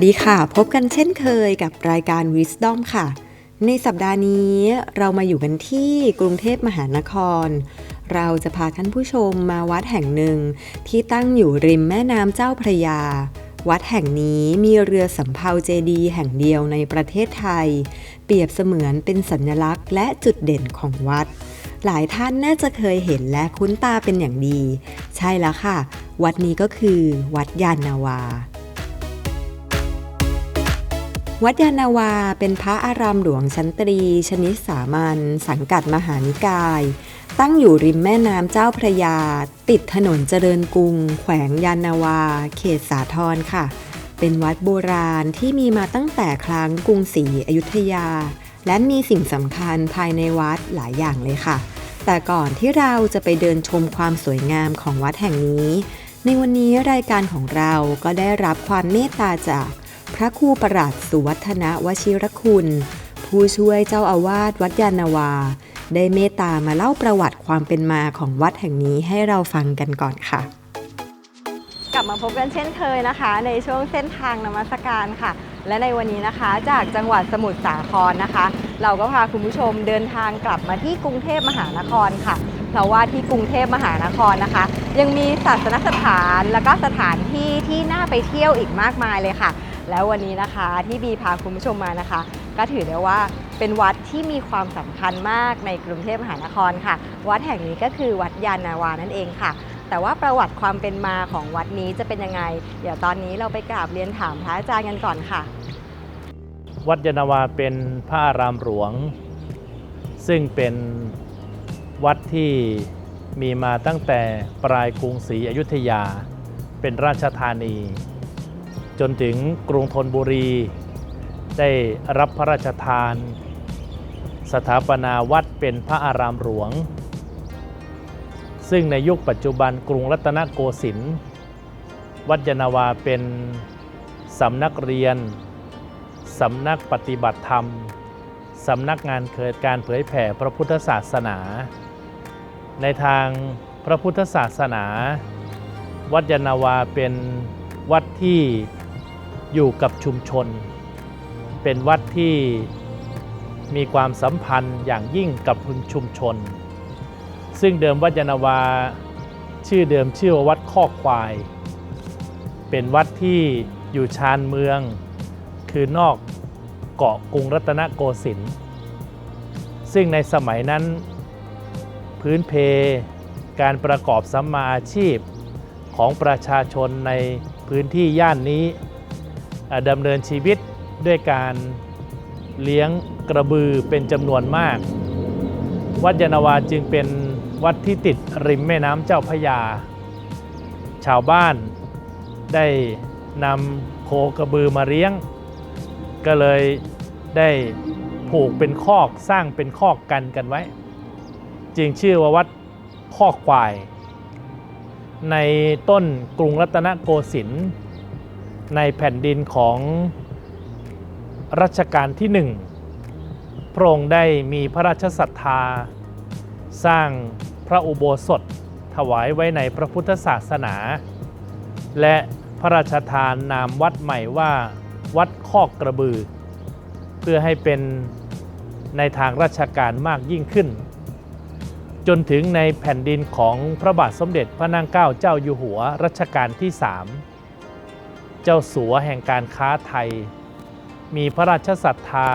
วัสดีค่ะ พบกันเช่นเคยกับรายการ Wisdom ค่ะ ในสัปดาห์นี้เรามาอยู่กันที่กรุงเทพมหานคร เราจะพาท่านผู้ชมมาวัดแห่งหนึ่ง ที่ตั้งอยู่ริมแม่น้ำเจ้าพระยา วัดแห่งนี้มีเรือสำเภาเจดีแห่งเดียวในประเทศไทย เปรียบเสมือนเป็นสัญลักษณ์และจุดเด่นของวัด หลายท่านน่าจะเคยเห็นและคุ้นตาเป็นอย่างดี ใช่แล้วค่ะ วัดนี้ก็คือ วัดยานนาวา วัดยานาวาเป็นพระอารามหลวงชั้นตรี ชนิดสามัญสังกัดมหานิกาย ตั้งอยู่ริมแม่น้ำเจ้าพระยา ติดถนนเจริญกรุง แขวงยานนาวา เขตสาทรค่ะ เป็นวัดโบราณที่มีมาตั้งแต่ครั้งกรุงศรีอยุธยา และมีสิ่งสำคัญภายในวัดหลายอย่างเลยค่ะ แต่ก่อนที่เราจะไปเดินชมความสวยงามของวัดแห่งนี้ ในวันนี้รายการของเราก็ได้รับความเมตตาจาก พระครูประหลัดสุวัฒนวชิรคุณ ผู้ช่วยเจ้าอาวาสวัดยานาวา ได้เมตตามาเล่าประวัติความเป็นมาของวัดแห่งนี้ให้เราฟังกันก่อนค่ะ กลับมาพบกันเช่นเคยนะคะ ในช่วงเส้นทางนมัสการค่ะ และในวันนี้นะคะ จากจังหวัดสมุทรสาครนะคะ เราก็พาคุณผู้ชมเดินทางกลับมาที่กรุงเทพมหานครค่ะเพราะว่าที่กรุงเทพมหานครนะคะ ยังมีศาสนสถานและก็สถานที่ที่น่าไปเที่ยวอีกมากมายเลยค่ะ แล้ววันนี้นะคะที่บีพาคุณผู้ชมมานะคะ ก็ถือได้ว่าเป็นวัดที่มีความสำคัญมากในกรุงเทพมหานครค่ะ วัดแห่งนี้ก็คือวัดยานนาวานั่นเองค่ะ แต่ว่าประวัติความเป็นมาของวัดนี้จะเป็นยังไง เดี๋ยวตอนนี้เราไปกราบเรียนถามพระอาจารย์กันก่อนค่ะ วัดยานนาวาเป็นพระอารามหลวง ซึ่งเป็นวัดที่มีมาตั้งแต่ปลายกรุงศรีอยุธยา เป็นราชธานี จนถึงกรุงธนบุรี ได้รับพระราชทาน สถาปนาวัดเป็นพระอารามหลวง ซึ่งในยุคปัจจุบันกรุงรัตนโกสินทร์วัดยนาวาเป็นสำนักเรียน สำนักปฏิบัติธรรม สำนักงานเกิดการเผยแผ่พระพุทธศาสนา ในทางพระพุทธศาสนา วัดยานนาวาเป็นวัดที่ อยู่กับชุมชน เป็นวัดที่มีความสัมพันธ์อย่างยิ่งกับชุมชน ซึ่งเดิมวัดยานาวา ชื่อเดิมชื่อว่าวัดข้อควาย เป็นวัดที่อยู่ชานเมือง คือนอกเกาะกรุงรัตนโกสินทร์ซึ่งในสมัยนั้น พื้นเพการประกอบสัมมาอาชีพของประชาชนในพื้นที่ย่านนี้ ดำเนินชีวิตด้วยการเลี้ยงกระบือเป็นจำนวนมาก วัดยานาวาจึงเป็นวัดที่ติดริมแม่น้ำเจ้าพยา ชาวบ้านได้นำโคกระบือมาเลี้ยง ก็เลยได้ผูกเป็นคอกสร้างเป็นคอกกันกันไว้ จึงชื่อว่าวัดคอกควาย ในต้นกรุงรัตนโกสินทร์ ในแผ่นดินของรัชกาลที่หนึ่งพระองค์ได้มีพระราชศรัทธา สร้างพระอุโบสถถวายไว้ในพระพุทธศาสนา และพระราชทานนามวัดใหม่ว่าวัดคอกกระบือ เพื่อให้เป็นในทางราชการมากยิ่งขึ้น จนถึงในแผ่นดินของพระบาทสมเด็จพระนางเก้าเจ้าอยู่หัวรัชกาลที่3 เจ้าสัวแห่งการค้าไทย มีพระราชศรัทธา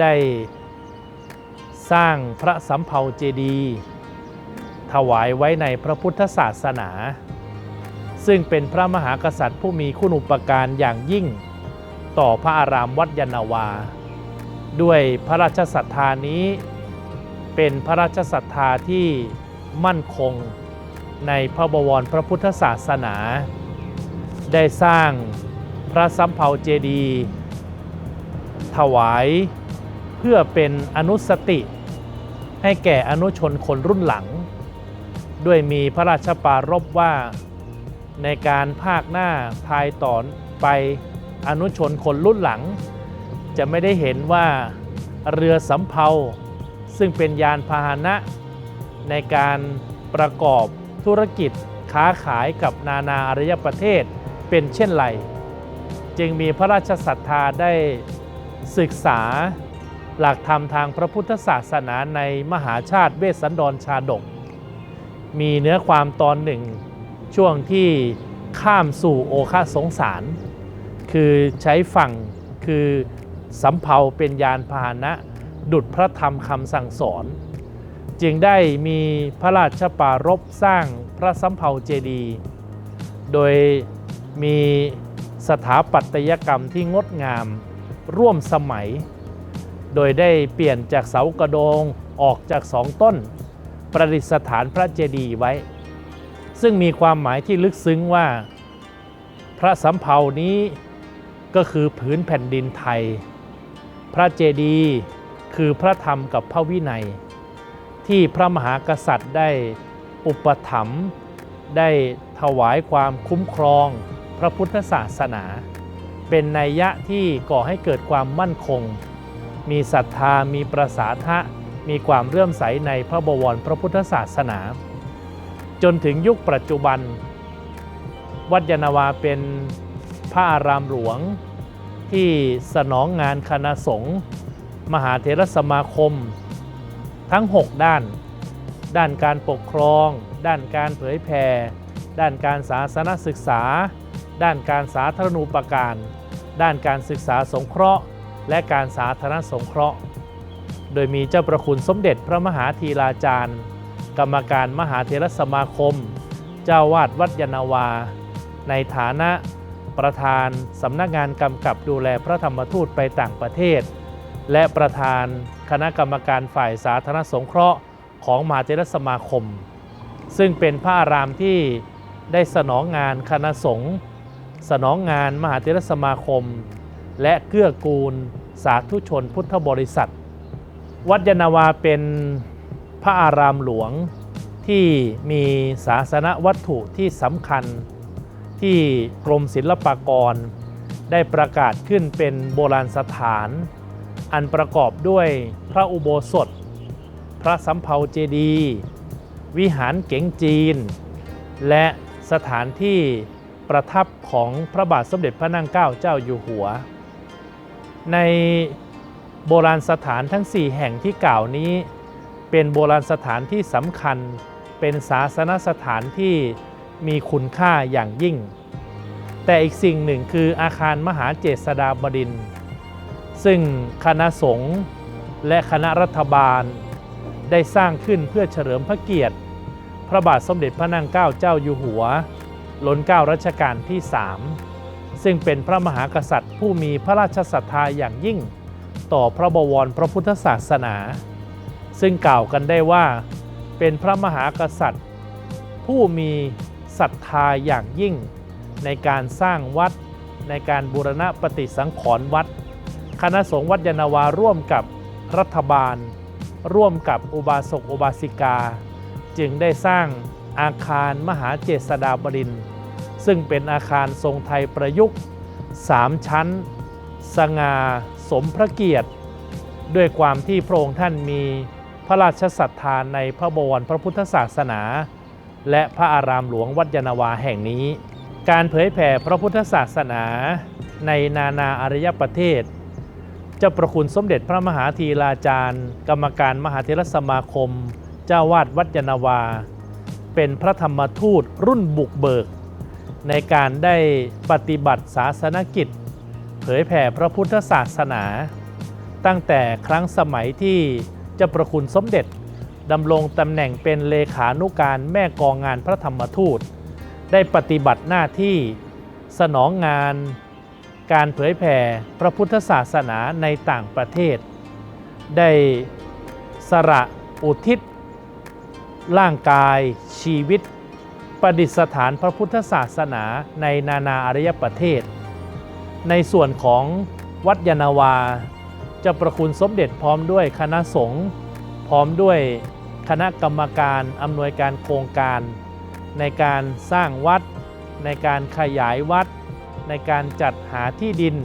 ได้สร้างพระสำเภาเจดีย์ถวายไว้ในพระพุทธศาสนา ซึ่งเป็นพระมหากษัตริย์ผู้มีคุณอุปการอย่างยิ่ง ต่อพระอารามวัดยานนาวา ด้วยพระราชศรัทธานี้ เป็นพระราชศรัทธาที่มั่นคงในพระบวรพระพุทธศาสนา ได้สร้างพระสัมเภาเจดีย์ถวายเพื่อเป็นอนุสติ ให้แก่อนุชนคนรุ่นหลัง ด้วยมีพระราชปรารภว่าในการภาคหน้าภายต่อไปอนุชนคนรุ่นหลัง จะไม่ได้เห็นว่าเรือสำเภาซึ่งเป็นยานพาหนะ ในการประกอบธุรกิจค้าขายกับนานาอารยประเทศ เป็นเช่นไร จึงมีพระราชศรัทธาได้ศึกษาหลักธรรมทางพระพุทธศาสนาในมหาชาติเวสสันดรชาดก มีเนื้อความตอนหนึ่ง ช่วงที่ข้ามสู่โอคาสงสาร คือใช้ฝั่งคือสำเภาเป็นยานพาหนะ ดุดพระธรรมคำสั่งสอน จึงได้มีพระราชปารภสร้างพระสำเภาเจดีย์โดย มีสถาปัตยกรรมที่งดงามร่วมสมัย โดยได้เปลี่ยนจากเสากระโดงออกจากสองต้น ประดิษฐานพระเจดีย์ไว้ ซึ่งมีความหมายที่ลึกซึ้งว่า พระสำเภานี้ก็คือผืนแผ่นดินไทย พระเจดีย์คือพระธรรมกับพระวินัย ที่พระมหากษัตริย์ได้อุปถัมภ์ได้ถวายความคุ้มครอง พระพุทธศาสนา เป็นนัยยะที่ก่อให้เกิดความมั่นคง มีศรัทธามีประสาทะ มีความเรื่อมใสในพระบวรพระพุทธศาสนา จนถึงยุคปัจจุบัน วัดยานนาวาเป็นพระอารามหลวง ที่สนองงานคณะสงฆ์มหาเถรสมาคม ทั้ง 6 ด้าน ด้านการปกครอง ด้านการเผยแผ่ด้านการศาสนศึกษา ด้านการสาธารณูปการ ด้านการศึกษาสงเคราะห์ และการสาธารณสงเคราะห์ โดยมีเจ้าประคุณสมเด็จพระมหาธีราจารย์ กรรมการมหาเถรสมาคม เจ้าวาดวัดยานาวา ในฐานะประธานสำนักงานกำกับดูแลพระธรรมทูตไปต่างประเทศ และประธานคณะกรรมการฝ่ายสาธารณสงเคราะห์ของมหาเถรสมาคม ซึ่งเป็นพระอารามที่ได้สนองงานคณะสงฆ์ สนองงานมหาเถรสมาคม และเกื้อกูลสาธุชนพุทธบริษัท วัดยานาวาเป็นพระอารามหลวงที่มีศาสนวัตถุที่สำคัญ ที่กรมศิลปากร ได้ประกาศขึ้นเป็นโบราณสถาน อันประกอบด้วยพระอุโบสถ พระสำเภาเจดี วิหารเก๋งจีน และสถานที่ ประทับของพระบาทสมเด็จพระนั่งเกล้าเจ้าอยู่หัว ในโบราณสถานทั้ง 4 แห่งที่กล่าวนี้ เป็นโบราณสถานที่สำคัญเป็นศาสนสถานที่มีคุณค่าอย่างยิ่ง แต่อีกสิ่งหนึ่งคืออาคารมหาเจษฎาบดิน ซึ่งคณะสงฆ์และคณะรัฐบาลได้สร้างขึ้นเพื่อเฉลิมพระเกียรติ พระบาทสมเด็จพระนั่งเกล้าเจ้าอยู่หัว ล้นเก้ารัชกาลที่3ซึ่งเป็นพระมหากษัตริย์ผู้มีพระราชศรัทธาอย่างยิ่ง ต่อพระบวรพระพุทธศาสนา ซึ่งกล่าวกันได้ว่า เป็นพระมหากษัตริย์ ผู้มีศรัทธาอย่างยิ่ง ในการสร้างวัด ในการบูรณะปฏิสังขรณ์วัด คณะสงฆ์วัดยานนาวาร่วมกับรัฐบาล ร่วมกับอุบาสกอุบาสิกา จึงได้สร้างอาคารมหาเจษฎาบดินทร์ ซึ่งเป็นอาคารทรงไทยประยุกต์ 3 ชั้น สง่าสมพระเกียรติ ด้วยความที่พระองค์ท่านมีพระราชศรัทธาในพระบวรพระพุทธศาสนา และพระอารามหลวงวัดยานาวาแห่งนี้ การเผยแผ่พระพุทธศาสนาในนานาอารยประเทศเจ้าประคุณสมเด็จพระมหาธีราจารย์ กรรมการมหาเถรสมาคม เจ้าวาดวัดยานนาวา เป็นพระธรรมทูตรุ่นบุกเบิก ในการได้ปฏิบัติศาสนกิจ เผยแผ่พระพุทธศาสนา ตั้งแต่ครั้งสมัยที่เจ้าประคุณสมเด็จดำรงตำแหน่งเป็นเลขานุการแม่กองงานพระธรรมทูต ได้ปฏิบัติหน้าที่สนองงาน การเผยแผ่พระพุทธศาสนาในต่างประเทศ ได้สละอุทิศ ร่างกายชีวิต ประดิษฐานพระพุทธศาสนาในนานาอารยประเทศ ในส่วนของวัดยานาวา จะประคุณสมเด็จพร้อมด้วยคณะสงฆ์พร้อมด้วยคณะกรรมการอำนวยการโครงการ ในการสร้างวัด ในการขยายวัด ในการจัดหาที่ดิน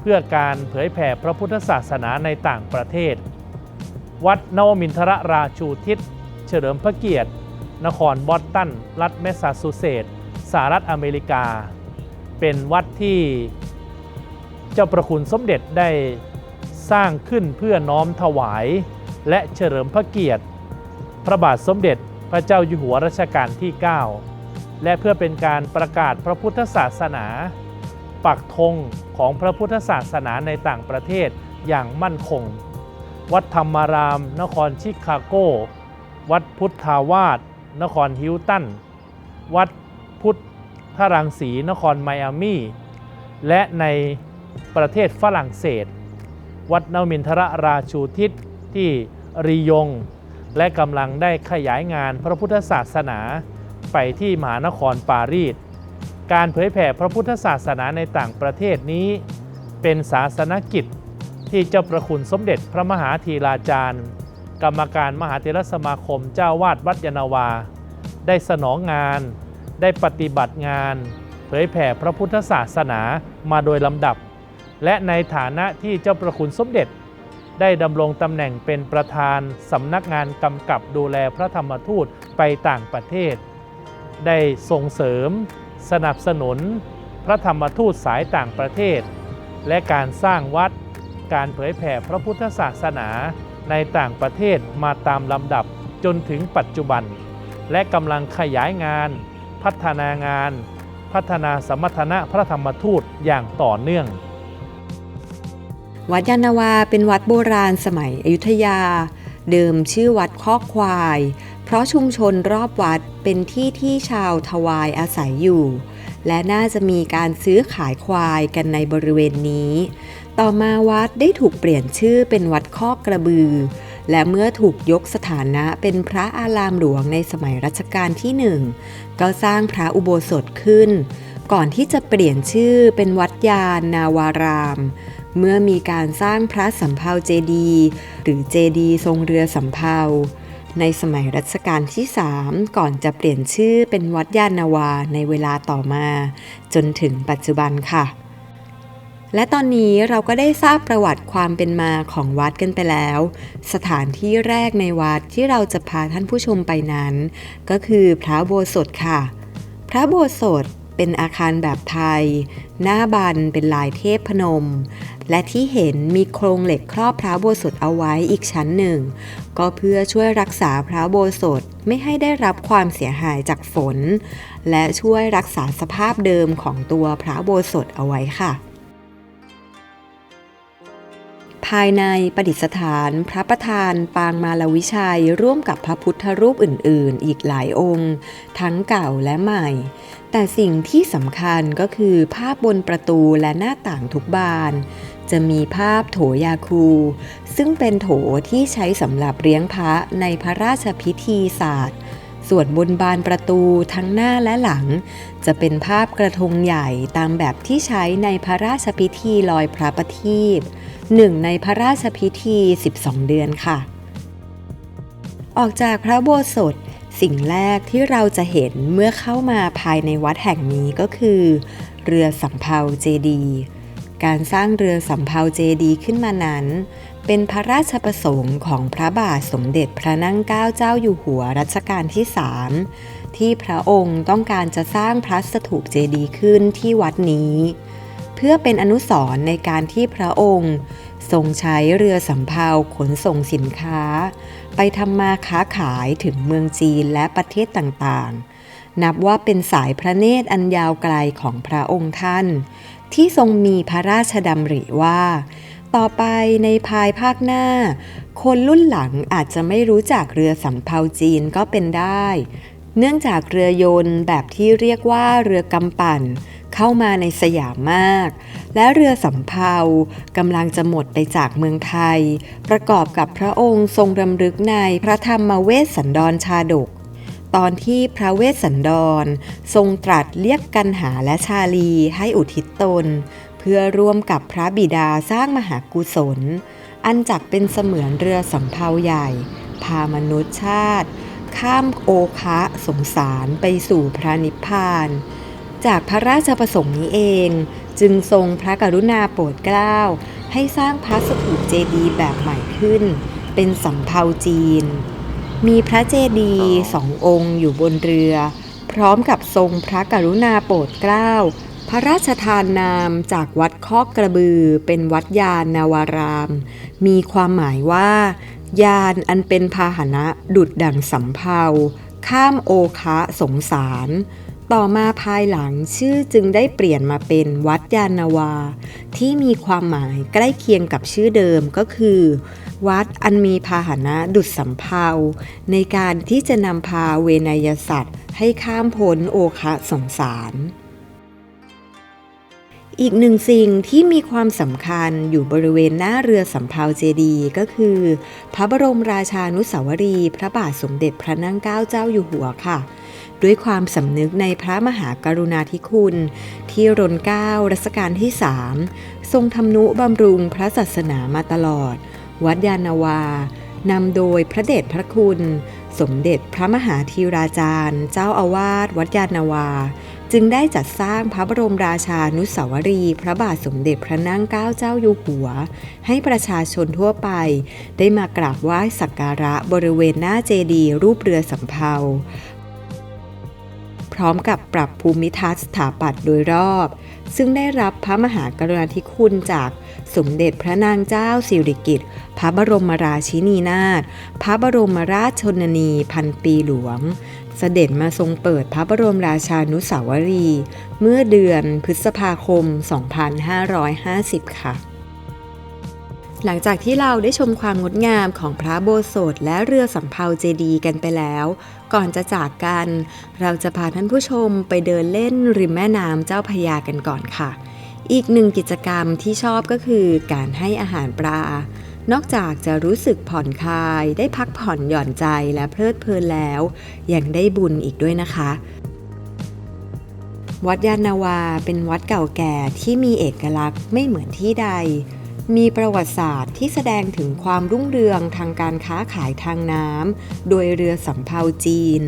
เพื่อการเผยแผ่พระพุทธศาสนาในต่างประเทศ วัดนวมินทรราชูทิศเฉลิมพระเกียรติ นครบอสตัน รัฐแมสซาชูเซตส์สหรัฐอเมริกา เป็นวัดที่เจ้าประคุณสมเด็จได้สร้างขึ้นเพื่อน้อมถวาย และเฉลิมพระเกียรติ พระบาทสมเด็จพระเจ้าอยู่หัวรัชกาลที่ 9 และเพื่อเป็นการประกาศพระพุทธศาสนา ปักธงของพระพุทธศาสนาในต่างประเทศอย่างมั่นคง วัดธรรมาราม นครชิคาโก วัดพุทธาวาส นครฮิลตัน วัดพุทธรังสี นครไมอามี่และในประเทศฝรั่งเศส วัดนวมินทรราชูทิศที่รียง และกำลังได้ขยายงานพระพุทธศาสนาไปที่มหานครปารีส การเผยแผ่พระพุทธศาสนาในต่างประเทศนี้ เป็นศาสนกิจที่เจ้าประคุณสมเด็จพระมหาธีราจารย์ กรรมการมหาเถรสมาคมเจ้าวาดวัดยานาวา ได้สนองงาน ได้ปฏิบัติงาน เผยแผ่พระพุทธศาสนามาโดยลำดับ และในฐานะที่เจ้าประคุณสมเด็จ ได้ดำรงตำแหน่งเป็นประธานสำนักงานกำกับดูแลพระธรรมทูตไปต่างประเทศ ได้ส่งเสริม สนับสนุน พระธรรมทูตสายต่างประเทศ และการสร้างวัด การเผยแผ่พระพุทธศาสนา ในต่างประเทศมาตามลำดับจนถึงปัจจุบัน และกำลังขยายงาน พัฒนางาน พัฒนาสมรรถนะพระธรรมทูตอย่างต่อเนื่อง วัดยานาวาเป็นวัดโบราณสมัยอยุธยา เดิมชื่อวัดคอกควาย เพราะชุมชนรอบวัดเป็นที่ที่ชาวทวายอาศัยอยู่ และน่าจะมีการซื้อขายควายกันในบริเวณนี้ ต่อมาวัดได้ถูกเปลี่ยนชื่อเป็นวัดคอกกระบือ และเมื่อถูกยกสถานะเป็นพระอารามหลวงในสมัยรัชกาลที่หนึ่งก็สร้างพระอุโบสถขึ้น ก่อนที่จะเปลี่ยนชื่อเป็นวัดยานนาวาราม เมื่อมีการสร้างพระสำเภาเจดี หรือเจดีทรงเรือสำเภา ในสมัยรัชกาลที่ 3 ก่อนจะเปลี่ยนชื่อเป็นวัดยานาวาในเวลาต่อมา จนถึงปัจจุบันค่ะ และตอนนี้เราก็ได้ทราบประวัติความเป็นมาของวัดกันไปแล้ว สถานที่แรกในวัดที่เราจะพาท่านผู้ชมไปนั้น ก็คือพระโบสถค่ะ พระโบสถ เป็นอาคารแบบไทย หน้าบันเป็นลายเทพพนม และที่เห็นมีโครงเหล็กครอบพระโบสถเอาไว้อีกชั้นหนึ่ง ก็เพื่อช่วยรักษาพระโบสถไม่ให้ได้รับความเสียหายจากฝน และช่วยรักษาสภาพเดิมของตัวพระโบสถเอาไว้ค่ะ ภายในประดิษฐานพระประธานปางมาลวิชัยร่วมกับพระพุทธรูปอื่น ๆ อีกหลายองค์ ทั้งเก่าและใหม่ แต่สิ่งที่สำคัญก็คือภาพบนประตูและหน้าต่างทุกบาน จะมีภาพโถยาคู ซึ่งเป็นโถที่ใช้สำหรับเลี้ยงพระในพระราชพิธีศาสตร์ ส่วนบนบานประตูทั้งหน้าและหลัง จะเป็นภาพกระทงใหญ่ตามแบบที่ใช้ในพระราชพิธีลอยพระประทีปหนึ่งในพระราชพิธี 12 เดือนค่ะ ออกจากพระโบสถ์ สิ่งแรกที่เราจะเห็นเมื่อเข้ามาภายในวัดแห่งนี้ก็คือ เรือสำเภาเจดีการสร้างเรือสำเภาเจดีขึ้นมานั้น เป็นพระราชประสงค์ของพระบาทสมเด็จพระนั่งเกล้าเจ้าอยู่หัวรัชกาลที่3ที่พระองค์ต้องการจะสร้างพระสถูปเจดีขึ้นที่วัดนี้ เพื่อเป็นอนุสรณ์ในการที่พระองค์ ทรงใช้เรือสำเภาขนส่งสินค้า ไปทำมาค้าขายถึงเมืองจีนและประเทศต่างๆ นับว่าเป็นสายพระเนตรอันยาวไกลของพระองค์ท่าน ที่ทรงมีพระราชดำริว่า ต่อไปในภายภาคหน้า คนรุ่นหลังอาจจะไม่รู้จักเรือสำเภาจีนก็เป็นได้ เนื่องจากเรือยนต์แบบที่เรียกว่าเรือกำปั่น เข้ามาในสยามมาก และเรือสำเภากำลังจะหมดไปจากเมืองไทย ประกอบกับพระองค์ทรงรำลึกในพระธรรมเวสสันดรชาดก ตอนที่พระเวสสันดร ทรงตรัสเรียกกันหาและชาลีให้อุทิศตน เพื่อร่วมกับพระบิดาสร้างมหากุศล อันจักเป็นเสมือนเรือสำเภาใหญ่ พามนุษยชาติ ข้ามโอคะสงสารไปสู่พระนิพพาน จากพระราชประสงค์นี้เอง จึงทรงพระกรุณาโปรดเกล้า ให้สร้างพระสถูปเจดีย์แบบใหม่ขึ้น เป็นสำเภาจีน มีพระเจดีย์สององค์อยู่บนเรือ พร้อมกับทรงพระกรุณาโปรดเกล้า พระราชทานนามจากวัดคอกกระบือ เป็นวัดยานนาวาราม มีความหมายว่ายานอันเป็นพาหนะดุดดั่งสำเภาข้ามโอคะสงสาร ต่อมาภายหลังชื่อจึงได้เปลี่ยนมาเป็นวัดยานาวา ที่มีความหมายใกล้เคียงกับชื่อเดิมก็คือ วัดอันมีพาหนะดุดสำเภาในการที่จะนำพาเวนยสัตว์ ให้ข้ามพ้นโอคะสงสารอีกหนึ่งสิ่งที่มีความสำคัญอยู่บริเวณหน้าเรือสำเภาเจดีก็คือ พระบรมราชานุสาวรี พระบาทสมเด็จพระนั่งเกล้าเจ้าอยู่หัวค่ะ ด้วยความสำนึกในพระมหากรุณาธิคุณ ที่รนเก้ารัชกาลที่สามทรงทำนุบำรุงพระศาสนามาตลอด วัดยานาวานำโดยพระเดชพระคุณ สมเด็จพระมหาธีราจารย์ เจ้าอาวาสวัดยานาวา จึงได้จัดสร้างพระบรมราชานุสาวรีพระบาทสมเด็จพระนั่งเกล้าเจ้าอยู่หัว ให้ประชาชนทั่วไป ได้มากราบไหว้สักการะบริเวณหน้าเจดีย์รูปเรือสำเภา พร้อมกับปรับภูมิทัศน์สถาปัตย์โดยรอบ ซึ่งได้รับพระมหากรุณาธิคุณจากสมเด็จพระนางเจ้าสิริกิติ์พระบรมราชินีนาถพระบรมราชชนนีพันปีหลวง เสด็จมาทรงเปิดพระบรมราชานุสาวรีย์เมื่อเดือนพฤษภาคม 2550 ค่ะ หลังจากที่เราได้ชมความงดงามของพระโบสถและเรือสำเภาเจดีกันไปแล้ว ก่อนจะจากกัน เราจะพาท่านผู้ชมไปเดินเล่นริมแม่น้ำเจ้าพยากันก่อนค่ะ อีกหนึ่งกิจกรรมที่ชอบก็คือการให้อาหารปลา นอกจากจะรู้สึกผ่อนคลาย ได้พักผ่อนหย่อนใจและเพลิดเพลินแล้ว ยังได้บุญอีกด้วยนะคะวัดยานนาวาเป็นวัดเก่าแก่ที่มีเอกลักษณ์ไม่เหมือนที่ใด มีประวัติศาสตร์ที่แสดงถึงความรุ่งเรืองทางการค้าขายทางน้ำโดยเรือสำเภาจีน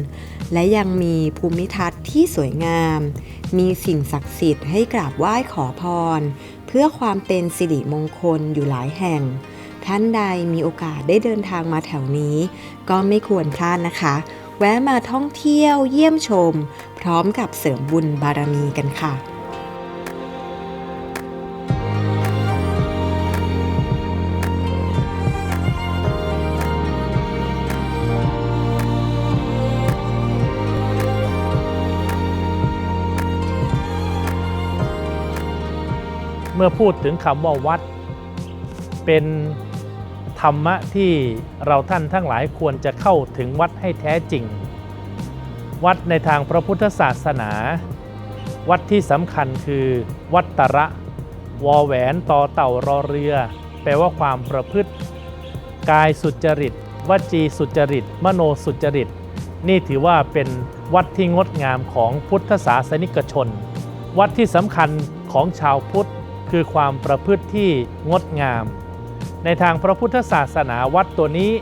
และยังมีภูมิทัศน์ที่สวยงาม มีสิ่งศักดิ์สิทธิ์ให้กราบไหว้ขอพร เพื่อความเป็นสิริมงคลอยู่หลายแห่ง ท่านใดมีโอกาสได้เดินทางมาแถวนี้ ก็ไม่ควรพลาดนะคะ แวะมาท่องเที่ยวเยี่ยมชม พร้อมกับเสริมบุญบารมีกันค่ะ เมื่อพูดถึงคำว่าวัด เป็นธรรมะที่เราท่านทั้งหลายควรจะเข้าถึงวัดให้แท้จริง วัดในทางพระพุทธศาสนา วัดที่สำคัญคือวัตระวอแหวนต่อเต่ารอเรือ แปลว่าความประพฤติ กายสุจริต วจีสุจริต มโนสุจริต นี่ถือว่าเป็นวัดที่งดงามของพุทธศาสนิกชน วัดที่สำคัญของชาวพุทธ คือความประพฤติที่งดงาม ในทางพระพุทธศาสนาวัดตัวนี้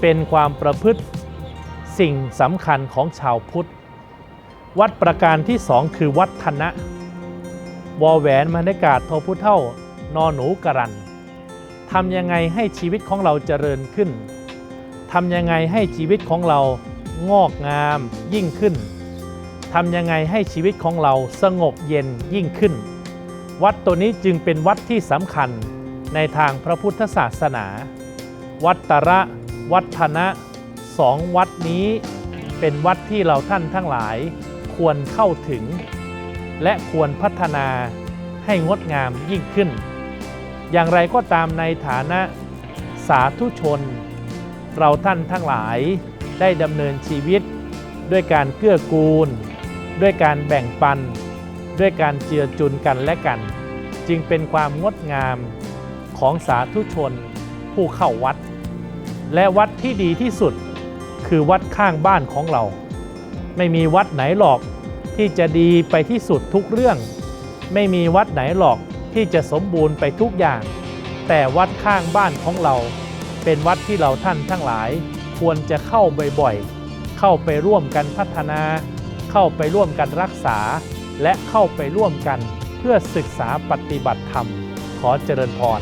เป็นความประพฤติสิ่งสำคัญของชาวพุทธ วัดประการที่สองคือวัดธนะวอแหวนมนากาศโทพุเท่านอหนูกรันทำยังไงให้ชีวิตของเราเจริญขึ้นทำยังไงให้ชีวิตของเรางอกงามยิ่งขึ้นทำยังไงให้ชีวิตของเราสงบเย็นยิ่งขึ้น วัดตัวนี้จึงเป็นวัดที่สำคัญในทางพระพุทธศาสนา วัดตระ วัดธนะสองวัดนี้เป็นวัดที่เราท่านทั้งหลายควรเข้าถึง และควรพัฒนาให้งดงามยิ่งขึ้น อย่างไรก็ตามในฐานะสาธุชน เราท่านทั้งหลายได้ดำเนินชีวิต ด้วยการเกื้อกูล ด้วยการแบ่งปัน ด้วยการเจือจุนกันและกัน จึงเป็นความงดงามของสาธุชนผู้เข้าวัด และวัดที่ดีที่สุดคือวัดข้างบ้านของเรา ไม่มีวัดไหนหรอกที่จะดีไปที่สุดทุกเรื่อง ไม่มีวัดไหนหรอกที่จะสมบูรณ์ไปทุกอย่าง แต่วัดข้างบ้านของเรา เป็นวัดที่เราท่านทั้งหลาย ควรจะเข้าบ่อยๆ เข้าไปร่วมกันพัฒนา เข้าไปร่วมกันรักษา และเข้าไปร่วมกันเพื่อศึกษาปฏิบัติธรรม ขอเจริญพร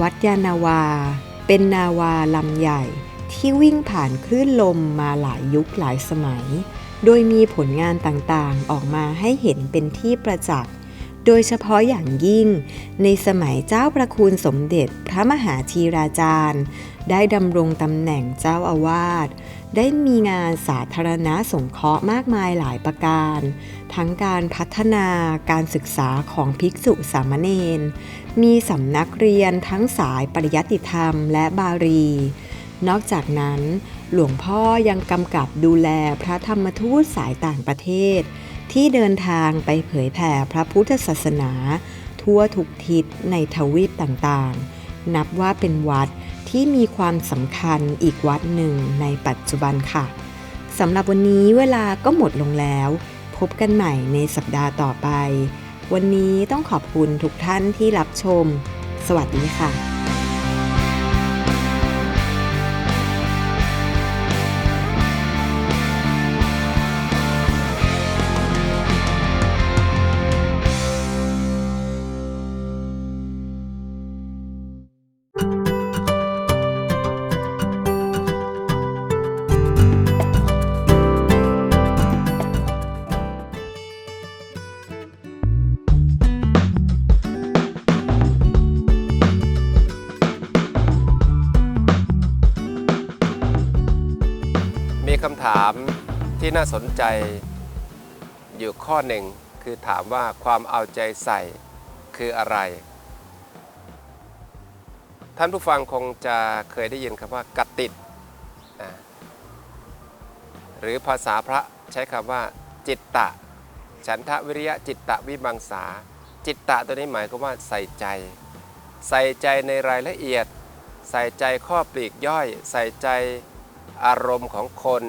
วัดยานาวา เป็นนาวาลำใหญ่ ที่วิ่งผ่านคลื่นลมมาหลายยุคหลายสมัย โดยมีผลงานต่างๆออกมาให้เห็นเป็นที่ประจักษ์ โดยเฉพาะอย่างยิ่ง ในสมัยเจ้าประคุณสมเด็จพระมหาธีราจารย์ ได้ดำรงตำแหน่งเจ้าอาวาส ได้มีงานสาธารณะสงเคราะห์มากมายหลายประการ ทั้งการพัฒนาการศึกษาของภิกษุสามเณร มีสำนักเรียนทั้งสายปริยัติธรรมและบาลี นอกจากนั้น หลวงพ่อยังกำกับดูแลพระธรรมทูตสายต่างประเทศ ที่เดินทางไปเผยแผ่พระพุทธศาสนา ทั่วทุกทิศในทวีปต่างๆ นับว่าเป็นวัดที่มีความสำคัญอีกวัดหนึ่งในปัจจุบันค่ะสำหรับวันนี้เวลาก็หมดลงแล้ว พบกันใหม่ในสัปดาห์ต่อไป วันนี้ต้องขอบคุณทุกท่านที่รับชม สวัสดีค่ะ ถามที่น่าสนใจอยู่ข้อหนึ่งคือถามว่าความเอาใจใส่คืออะไร ท่านผู้ฟังคงจะเคยได้ยินคำว่ากัดติด หรือภาษาพระใช้คำว่าจิตตะ ฉันทะวิริยะจิตตะวิมังสา จิตตะตัวนี้หมายความว่าใส่ใจ ใส่ใจในรายละเอียด ใส่ใจข้อปลีกย่อย ใส่ใจอารมณ์ของคน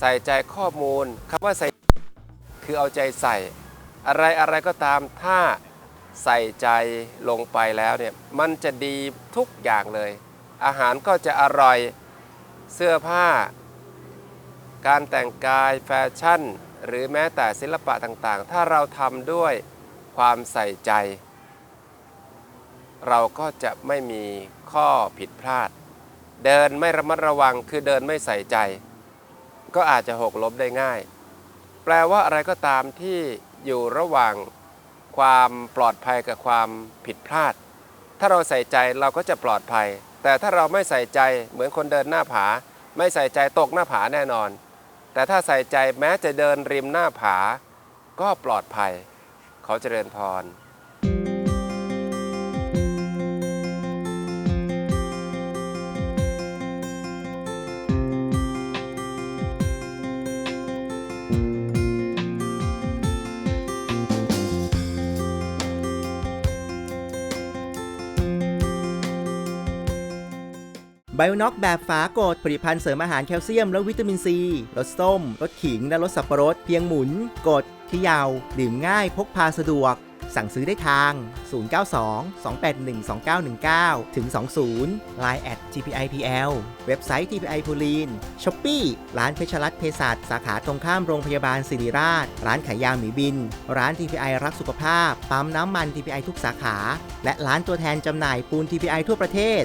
ใส่ใจข้อมูลคำว่าใส่คือเอาใจใส่ อะไรอะไรก็ตามถ้าใส่ใจลงไปแล้วเนี่ยมันจะดีทุกอย่างเลย อาหารก็จะอร่อยเสื้อผ้า การแต่งกายแฟชั่น หรือแม้แต่ศิลปะต่างๆ ถ้าเราทำด้วยความใส่ใจ เราก็จะไม่มีข้อผิดพลาด เดินไม่ระมัดระวังคือเดินไม่ใส่ใจ ก็อาจจะหกล้มได้ง่าย แปลว่าอะไรก็ตามที่อยู่ระหว่างความปลอดภัยกับความผิดพลาด ถ้าเราใส่ใจเราก็จะปลอดภัย แต่ถ้าเราไม่ใส่ใจเหมือนคนเดินหน้าผา ไม่ใส่ใจตกหน้าผาแน่นอน แต่ถ้าใส่ใจแม้จะเดินริมหน้าผา ก็ปลอดภัยขอเจริญพร ไบโอน็อกแบบฝากดผลิตภัณฑ์เสริมอาหารแคลเซียมและวิตามินซีรสส้ม รสขิง และรสสับปะรด เพียงหมุน กดที่ยาวดื่มง่ายพกพาสะดวก สั่งซื้อได้ทาง 092 281 2919 ถึง 20 Line at tpipl เว็บไซต์ tpi พูลีนช้อปปี้ร้านเพชรรัตเภสัชสาขาตรงข้ามโรงพยาบาลศิริราช ร้านขายยาหมีบิน ร้าน TPI รักสุขภาพ ปั๊มน้ำมัน TPI ทุกสาขา และร้านตัวแทนจำหน่ายปูน TPI ทั่วประเทศ